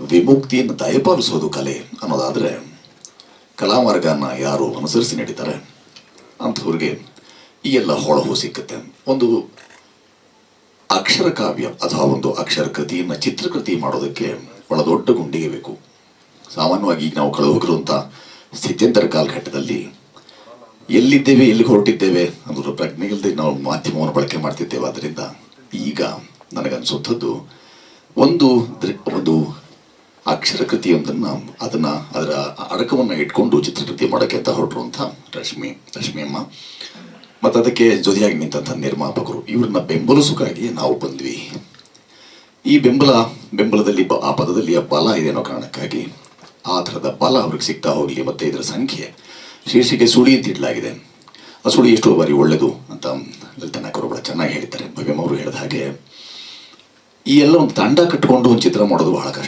ವಿಮುಕ್ತಿಯನ್ನು ದಯಪಾಲಿಸೋದು ಕಲೆ ಅನ್ನೋದಾದರೆ ಕಲಾಮಾರ್ಗನ ಯಾರು ಅನುಸರಿಸಿ ನಡೀತಾರೆ ಅಂಥವ್ರಿಗೆ ಈ ಎಲ್ಲ ಹೊಳಹು ಸಿಕ್ಕುತ್ತೆ. ಒಂದು ಅಕ್ಷರ ಕಾವ್ಯ ಅಥವಾ ಒಂದು ಅಕ್ಷರ ಕೃತಿಯನ್ನು ಚಿತ್ರಕೃತಿ ಮಾಡೋದಕ್ಕೆ ಬಹಳ ದೊಡ್ಡ ಗುಂಡಿಗೆ ಬೇಕು. ಸಾಮಾನ್ಯವಾಗಿ ಈಗ ನಾವು ಕಳೆದೋಗಿರೋ ಅಂತ ಸ್ಥಿತ್ಯಂತರ ಕಾಲಘಟ್ಟದಲ್ಲಿ ಎಲ್ಲಿದ್ದೇವೆ, ಎಲ್ಲಿಗೆ ಹೊರಟಿದ್ದೇವೆ ಅನ್ನೋದ್ರ ಪ್ರಜ್ಞೆ ಇಲ್ಲದೆ ನಾವು ಮಾಧ್ಯಮವನ್ನು ಬಳಕೆ ಮಾಡ್ತಿದ್ದೇವೆ. ಅದರಿಂದ ಈಗ ನನಗನ್ಸುತ್ತದ್ದು ಒಂದು ಒಂದು ಅಕ್ಷರ ಕೃತಿಯೊಂದನ್ನು ಅದನ್ನ ಅದರ ಅಡಕವನ್ನು ಇಟ್ಕೊಂಡು ಚಿತ್ರಕೃತಿ ಮಾಡೋಕ್ಕೆ ಅಂತ ಹೊರಟರು ರಶ್ಮಿ ರಶ್ಮಿ ಅಮ್ಮ. ಮತ್ತು ಅದಕ್ಕೆ ಜೊತೆಯಾಗಿ ನಿಂತಹ ನಿರ್ಮಾಪಕರು. ಇವ್ರನ್ನ ಬೆಂಬಲಿಸೋಕ್ಕಾಗಿ ನಾವು ಬಂದ್ವಿ. ಈ ಬೆಂಬಲ, ಬೆಂಬಲದಲ್ಲಿ ಬ- ಆ ಪದದಲ್ಲಿ ಆ ಬಲ ಇದೆ ಅನ್ನೋ ಕಾರಣಕ್ಕಾಗಿ ಆ ಥರದ ಬಲ ಅವ್ರಿಗೆ ಸಿಗ್ತಾ ಹೋಗಲಿ ಮತ್ತು ಇದರ ಸಂಖ್ಯೆ ಶೀರ್ಷಿಕೆ ಸುಳಿ ಅಂತ ಇಡಲಾಗಿದೆ. ಆ ಸುಳಿ ಎಷ್ಟೋ ಬಾರಿ ಒಳ್ಳೆಯದು ಅಂತ ಲಲಿತ ನಾಯಕ್ ಅವರು ಬಹಳ ಚೆನ್ನಾಗಿ ಹೇಳ್ತಾರೆ ಭವ್ಯಂ ಅವರು ಹೇಳಿದ ಹಾಗೆ ಈ ಎಲ್ಲ ಒಂದು ತಂಡ ಕಟ್ಟಿಕೊಂಡು ಒಂದು ಚಿತ್ರ ಮಾಡೋದು ಬಹಳ ಕಷ್ಟ.